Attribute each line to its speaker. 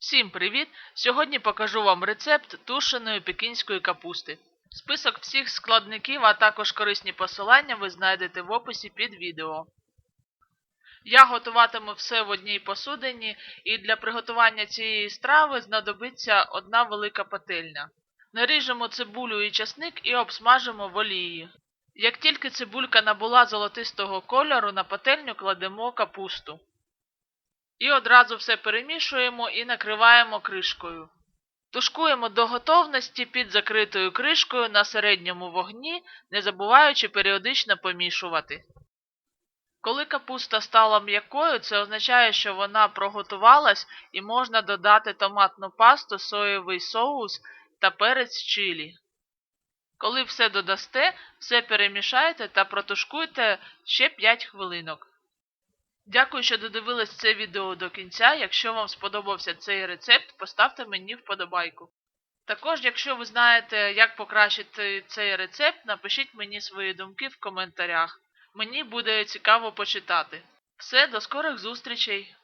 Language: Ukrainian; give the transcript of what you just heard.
Speaker 1: Всім привіт! Сьогодні покажу вам рецепт тушеної пекінської капусти. Список всіх складників, а також корисні посилання ви знайдете в описі під відео. Я готуватиму все в одній посудині, і для приготування цієї страви знадобиться одна велика пательня. Наріжемо цибулю і часник і обсмажимо в олії. Як тільки цибулька набула золотистого кольору, на пательню кладемо капусту. І одразу все перемішуємо і накриваємо кришкою. Тушкуємо до готовності під закритою кришкою на середньому вогні, не забуваючи періодично помішувати. Коли капуста стала м'якою, це означає, що вона проготувалась і можна додати томатну пасту, соєвий соус та перець чилі. Коли все додасте, все перемішайте та протушкуйте ще 5 хвилинок. Дякую, що додивились це відео до кінця. Якщо вам сподобався цей рецепт, поставте мені вподобайку. Також, якщо ви знаєте, як покращити цей рецепт, напишіть мені свої думки в коментарях. Мені буде цікаво почитати. Все, до скорих зустрічей!